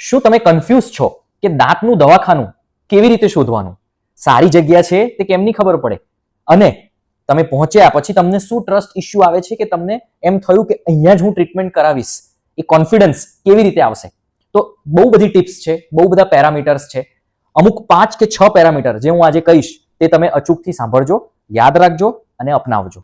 શું તમે કન્ફ્યુઝ છો કે દાંતનું દવાખાનું કેવી રીતે શોધવાનું? સારી જગ્યા છે તે કેમની ખબર પડે? અને તમે પહોંચ્યા પછી તમને શું ટ્રસ્ટ ઇસ્યુ આવે છે કે તમને એમ થયું કે અહીંયા જ હું ટ્રીટમેન્ટ કરાવીશ? એ કોન્ફિડન્સ કેવી રીતે આવશે? તો બહુ બધી ટિપ્સ છે, બહુ બધા પેરામીટર્સ છે. અમુક પાંચ કે છ પેરામીટર જે હું આજે કહીશ તે તમે અચૂકથી સાંભળજો, યાદ રાખજો અને અપનાવજો.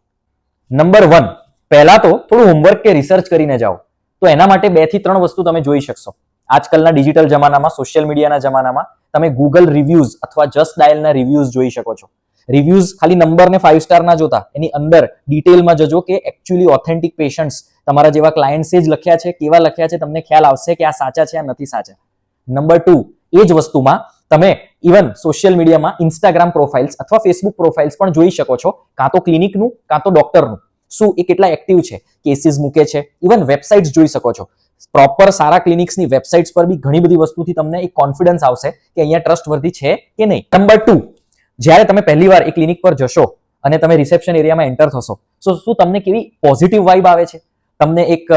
નંબર વન પહેલા તો થોડું હોમવર્ક કે રિસર્ચ કરીને જાઓ. તો એના માટે બેથી ત્રણ વસ્તુ તમે જોઈ શકશો. આજકાલના ડિજિટલ જમાનામાં, સોશિયલ મીડિયાના જમાનામાં તમે ગૂગલ રિવ્યુઝ અથવા જસ્ટ ડાયલના રિવ્યુઝ જોઈ શકો છો. રિવ્યુઝ ખાલી નંબર ને ફાઇવ સ્ટાર ના જોતા, એની અંદર ડિટેલમાં જજો કે એકચ્યુઅલી ઓથેન્ટિક પેશન્ટ્સ તમારા જેવા ક્લાયન્ટ્સે જ લખ્યા છે, કેવા લખ્યા છે, તમને ખ્યાલ આવશે કે આ સાચા છે, આ નથી સાચા. નંબર ટુ એ જ વસ્તુમાં તમે ઇવન સોશિયલ મીડિયામાં ઇન્સ્ટાગ્રામ પ્રોફાઇલ્સ અથવા ફેસબુક પ્રોફાઇલ્સ પણ જોઈ શકો છો, કાં તો ક્લિનિકનું કાં તો ડોક્ટરનું શું એ કેટલા એક્ટિવ છે? કેસીસ મૂકે છે. ઇવન વેબસાઇટ્સ જોઈ શકો છો. પ્રોપર સારા ક્લિનિક્સની વેબસાઇટ્સ પર બી ઘણી બધી વસ્તુથી તમને એક કોન્ફિડન્સ આવશે કે અહીંયા ટ્રસ્ટ વર્ધી છે કે નહીં. નંબર ટુ જ્યારે તમે પહેલી વાર એ ક્લિનિક પર જશો અને તમે રિસેપ્શન એરિયામાં એન્ટર થશો સો શું તમને કેવી પોઝિટિવ વાઇબ આવે છે? તમને એક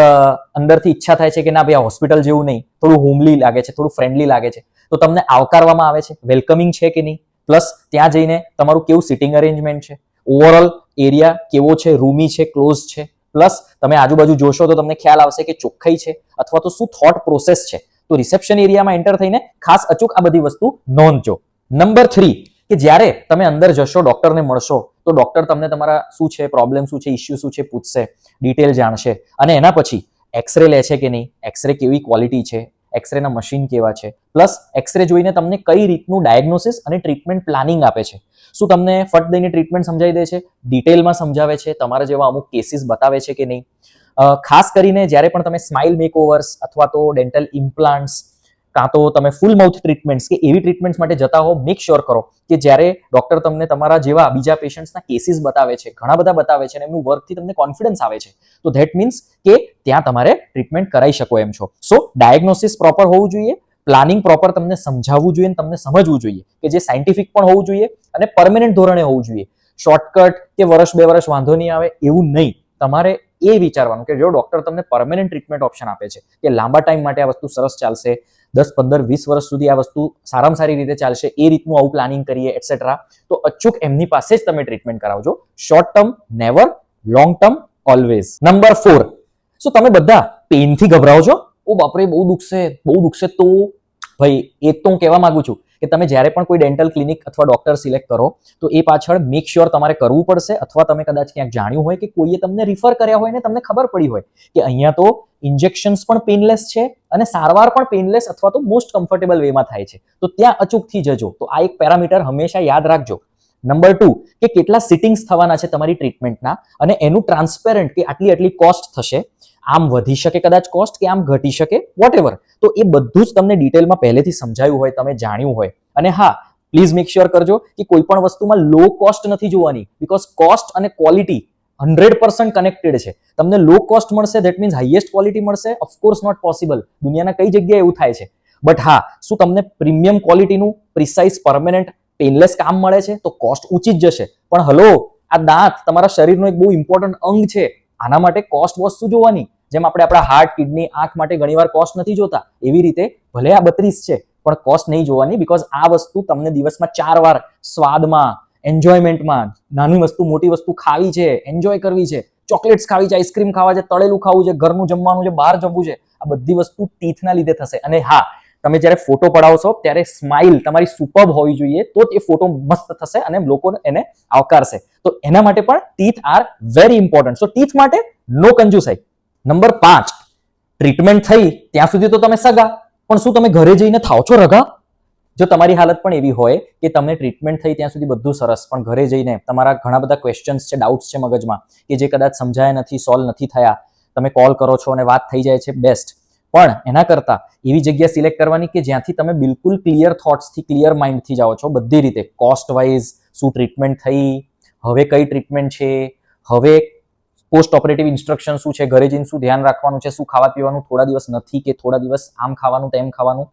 અંદરથી ઈચ્છા થાય છે કે ના ભાઈ આ હોસ્પિટલ જેવું નહીં, થોડું હોમલી લાગે છે, થોડું ફ્રેન્ડલી લાગે છે, તો તમને આવકારવામાં આવે છે વેલકમિંગ છે કે નહીં? પ્લસ ત્યાં જઈને તમારું કેવું સિટિંગ અરેન્જમેન્ટ છે? ઓવરઓલ એરિયા કેવો છે? રૂમી છે? ક્લોઝ છે? પ્લસ તમે આજુબાજુ જોશો તો તમને ખ્યાલ આવશે કે ચોખ્ખાઈ છે અથવા તો શું થોટ પ્રોસેસ છે. તો રિસેપ્શન એરિયામાં એન્ટર થઈને ખાસ અચૂક આ બધી વસ્તુ નોંધજો. નંબર થ્રી કે જ્યારે તમે અંદર જશો ડોક્ટરને મળશો, તો ડોક્ટર તમને તમારા શું છે પ્રોબ્લેમ શું છે ઇસ્યુ શું છે પૂછશે ડિટેલ જાણશે. અને એના પછી એક્સરે લે છે કે નહીં એક્સરે કેવી ક્વોલિટી છે એક્સરેના મશીન કેવા છે? પ્લસ એક્સરે જોઈને તમને કઈ રીતનું ડાયગ્નોસિસ અને ટ્રીટમેન્ટ પ્લાનિંગ આપે છે? શું તમને ફટ દઈને ટ્રીટમેન્ટ સમજાવી દે છે? ડિટેલમાં સમજાવે છે? તમારા જેવા અમુક કેસીસ બતાવે છે કે નહીં? ખાસ કરીને જ્યારે પણ તમે સ્માઇલ મેકઓવર્સ અથવા તો ડેન્ટલ ઇમ્પ્લાન્ટ્સ કાં તો તમે ફૂલ માઉથ ટ્રીટમેન્ટ્સ કે એવી ટ્રીટમેન્ટ્સ માટે જતા હો મેક શ્યોર કરો કે જ્યારે ડોક્ટર તમને તમારા જેવા બીજા પેશન્ટ્સના કેસીસ બતાવે છે, ઘણા બધા બતાવે છે અને એમનું વર્કથી તમને કોન્ફિડન્સ આવે છે, તો ધેટ મીન્સ કે ત્યાં તમારે ટ્રીટમેન્ટ કરાવી શકો એમ છો. સો ડાયગ્નોસિસ પ્રોપર હોવું જોઈએ પ્લાનિંગ પ્રોપર તમને સમજાવવું જોઈએ અને તમને સમજવું જોઈએ કે જે સાયન્ટિફિક પણ હોવું જોઈએ અને પરમેનન્ટ ધોરણે હોવું જોઈએ. શોર્ટકટ કે વર્ષ બે વર્ષ વાંધો નહીં આવે એવું નહીં. તમારે એ વિચારવાનું કે જો ડોક્ટર તમને પરમેનન્ટ ટ્રીટમેન્ટ ઓપ્શન આપે છે, કે લાંબા ટાઈમ માટે આ વસ્તુ સરસ ચાલશે દસ પંદર વીસ વર્ષ સુધી આ વસ્તુ સારામાં સારી રીતે ચાલશે એ રીતનું આવું પ્લાનિંગ કરીએ એટસેટ્રા તો અચૂક એમની પાસે જ તમે ટ્રીટમેન્ટ કરાવજો. Short term never long term always number four so તમે બધા પેઇનથી ગભરાઓ છો ઓ બાપરે બહુ દુખશે બહુ દુખશે તો? ભાઈ એ તો હું કહેવા માંગુ છું. કે તમે જ્યારે પણ કોઈ ડેન્ટલ ક્લિનિક અથવા ડોક્ટર સિલેક્ટ કરો, તો એ પાછળ મેક શ્યોર તમારે કરવું પડશે અથવા તમે કદાચ ક્યાંક જાણ્યું હોય કે કોઈએ તમને રિફર કર્યા હોય ને તમને ખબર પડી હોય કે અહીંયા તો ઇન્જેક્શન્સ પણ પેનલેસ છે અને સારવાર પણ પેનલેસ અથવા તો મોસ્ટ કમ્ફર્ટેબલ વેમાં થાય છે. તો ત્યાં અચૂકથી જજો. તો આ એક પેરામીટર હંમેશા યાદ રાખજો. નંબર ટુ કે કેટલા સિટિંગ્સ થવાના છે તમારી ટ્રીટમેન્ટના અને એનું ટ્રાન્સપેરન્ટ કે આટલી આટલી કોસ્ટ થશે. આમ વધી શકે કદાચ કોસ્ટ કે આમ ઘટી શકે વોટ તો એ બધું જ તમને ડિટેલમાં પહેલેથી સમજાયું હોય, તમે જાણ્યું હોય. અને હા પ્લીઝ મેક શ્યોર કરજો કે કોઈ પણ વસ્તુમાં લો કોસ્ટ નથી જોવાની બીકોઝ કોસ્ટ અને ક્વોલિટી હંડ્રેડ પર્સન્ટ કનેક્ટેડ છે. તમને લો કોસ્ટ મળશે ધેટ મીન્સ હાઈએસ્ટ ક્વોલિટી મળશે ઓફકોર્સ નોટ પોસિબલ દુનિયાના કઈ જગ્યાએ એવું થાય છે. બટ હા, શું તમને પ્રીમિયમ ક્વોલિટીનું પ્રિસાઇઝ પરમેનન્ટ પેનલેસ કામ મળે છે? તો કોસ્ટ ઊંચી જ જશે. પણ હલો આ દાંત તમારા શરીરનો એક બહુ ઇમ્પોર્ટન્ટ અંગ છે. આના માટે કોસ્ટ વસ્તુ જોવાની? જેમ આપણે આપણા હાર્ટ કિડની આંખ માટે ઘણીવાર કોસ્ટ નથી જોતા, એવી રીતે ભલે આ બત્રીસ છે, પણ કોસ્ટ નહીં જોવાની બીકોઝ આ વસ્તુ તમને દિવસમાં ચાર વાર સ્વાદમાં એન્જોયમેન્ટમાં નાની વસ્તુ, મોટી વસ્તુ ખાવી છે એન્જોય કરવી છે ચોકલેટ્સ ખાવી છે આઈસ્ક્રીમ ખાવા છે, તળેલું ખાવું છે, ઘરનું જમવાનું છે, બહાર જવું છે, આ બધી વસ્તુ ટીથના લીધે થશે. અને હા, તમે જ્યારે ફોટો પડાવશો, ત્યારે સ્માઇલ તમારી સુપર્બ હોવી જોઈએ, તો જ એ ફોટો મસ્ત થશે અને લોકો એને આવકારશે. તો એના માટે પણ teeth are very important so teeth માટે નો કંજુસાઈ નંબર પાંચ ટ્રીટમેન્ટ થઈ, ત્યાં સુધી તો તમે સગા. પણ શું તમે ઘરે જઈને થાવ છો રગા? જો તમારી હાલત પણ એવી હોય કે તમને ટ્રીટમેન્ટ થઈ ત્યાં સુધી બધું સરસ, પણ ઘરે જઈને તમારા ઘણા બધા ક્વેશ્ચન્સ છે ડાઉટ્સ છે મગજમાં કે જે કદાચ સમજાયા નથી સોલ્વ નથી થયા. તમે કોલ કરો છો અને વાત થઈ જાય છે બેસ્ટ પણ એના કરતાં એવી જગ્યા સિલેક્ટ કરવાની કે જ્યાંથી તમે બિલકુલ ક્લિયર થોટ્સથી ક્લિયર માઇન્ડથી જાઓ છો બધી રીતે. કોસ્ટ વાઇઝ શું ટ્રીટમેન્ટ થઈ, હવે કઈ ટ્રીટમેન્ટ છે, હવે પોસ્ટ ઓપરેટિવ ઇન્સ્ટ્રક્શન શું છે, ઘરે જઈને શું ધ્યાન રાખવાનું છે, શું ખાવા પીવાનું, થોડા દિવસ નથી કે થોડા દિવસ આમ ખાવાનું તેમ ખાવાનું,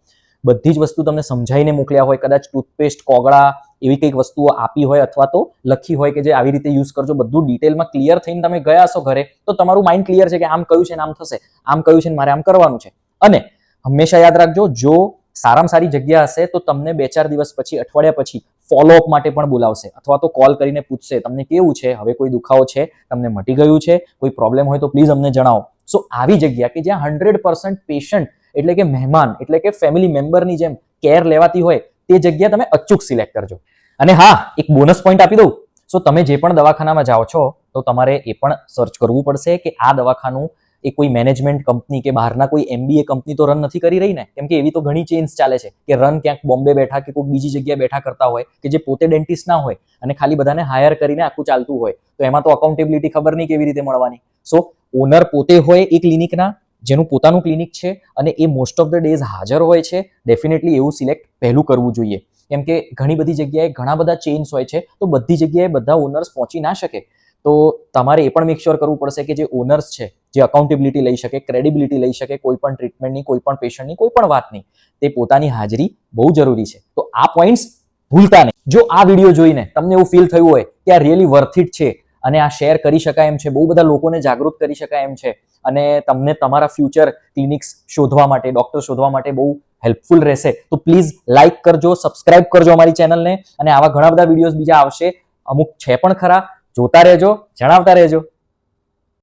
બધી જ વસ્તુ તમને સમજાવીને મોકલ્યા હોય, કદાચ ટૂથપેસ્ટ કોગળા એવી કંઈક વસ્તુઓ આપી હોય અથવા તો લખી હોય કે જે આવી રીતે યુઝ કરજો, બધું ડિટેલમાં ક્લિયર થઈને તમે ગયા હશો ઘરે, તો તમારું માઇન્ડ ક્લિયર છે કે આમ કયું છે ને આમ થશે, આમ કયું છે ને મારે આમ કરવાનું છે. અને હંમેશા યાદ રાખજો, જો સારામાં સારી જગ્યા હશે, તો તમને બે ચાર દિવસ પછી, અઠવાડિયા પછી ફોલોઅપ માટે પણ બોલાવશે અથવા તો કોલ કરીને પૂછશે, તમને કેવું છે? હવે કોઈ દુખાવો છે? તમને મટી ગયું છે? કોઈ પ્રોબ્લેમ હોય તો પ્લીઝ અમને જણાવો. સો આવી જગ્યા કે જ્યાં હંડ્રેડ પર્સન્ટ પેશન્ટ એટલે કે મહેમાન, એટલે કે ફેમિલી મેમ્બરની જેમ કેર લેવાતી હોય, તે જગ્યા તમે અચૂક સિલેક્ટ કરજો. અને હા, એક બોનસ પોઈન્ટ આપી દઉં. સો તમે જે પણ દવાખાનામાં જાઓ છો, તો તમારે એ પણ સર્ચ કરવું પડશે કે આ દવાખાનું એ કોઈ મેનેજમેન્ટ કંપની કે બહારના કોઈ એમબીએ કંપની તો રન નથી કરી રહી ને? કેમ કે એવી તો ઘણી ચેન્સ ચાલે છે કે રન ક્યાંક બોમ્બે બેઠા કે કોઈ બીજી જગ્યાએ બેઠા કરતા હોય કે જે પોતે ડેન્ટિસ્ટ ના હોય અને ખાલી બધાને હાયર કરીને આખું ચાલતું હોય. તો એમાં તો અકાઉન્ટેબિલિટી ખબર નહીં કેવી રીતે મળવાની. સો ઓનર પોતે હોય એ ક્લિનિકના જેનું પોતાનું ક્લિનિક છે અને એ મોસ્ટ ઓફ ધ ડેઝ હાજર હોય છે ડેફિનેટલી એવું સિલેક્ટ પહેલું કરવું જોઈએ. કેમ કે ઘણી બધી જગ્યાએ ઘણા બધા ચેન્સ હોય છે, તો બધી જગ્યાએ બધા ઓનર્સ પહોંચી ના શકે. તો તમારે એ પણ મેક શ્યોર કરવું પડશે કે જે ઓનર્સ છે જે અકાઉન્ટેબિલિટી લઈ શકે ક્રેડિબિલિટી લઈ શકે, કોઈ પણ ટ્રીટમેન્ટની કોઈ પણ પેશન્ટની કોઈ પણ વાતની તે પોતાની હાજરી બહુ જરૂરી છે. તો આ પોઈન્ટ્સ ભૂલતા નહીં. જો આ વીડિયો જોઈને તમને એવું ફીલ થયું હોય કે આ રિયલી વર્થ છે અને આ શેર કરી શકાય એમ છે, બહુ બધા લોકોને જાગૃત કરી શકાય એમ છે અને તમને તમારા ફ્યુચર ક્લિનિક્સ શોધવા માટે ડોક્ટર શોધવા માટે બહુ હેલ્પફુલ રહેશે, તો પ્લીઝ લાઇક કરજો સબસ્ક્રાઇબ કરજો અમારી ચેનલને અને આવા ઘણા બધા વિડીયોઝ બીજા આવશે. અમુક છે પણ ખરા. જોતા રહેજો, જણાવતા રહેજો.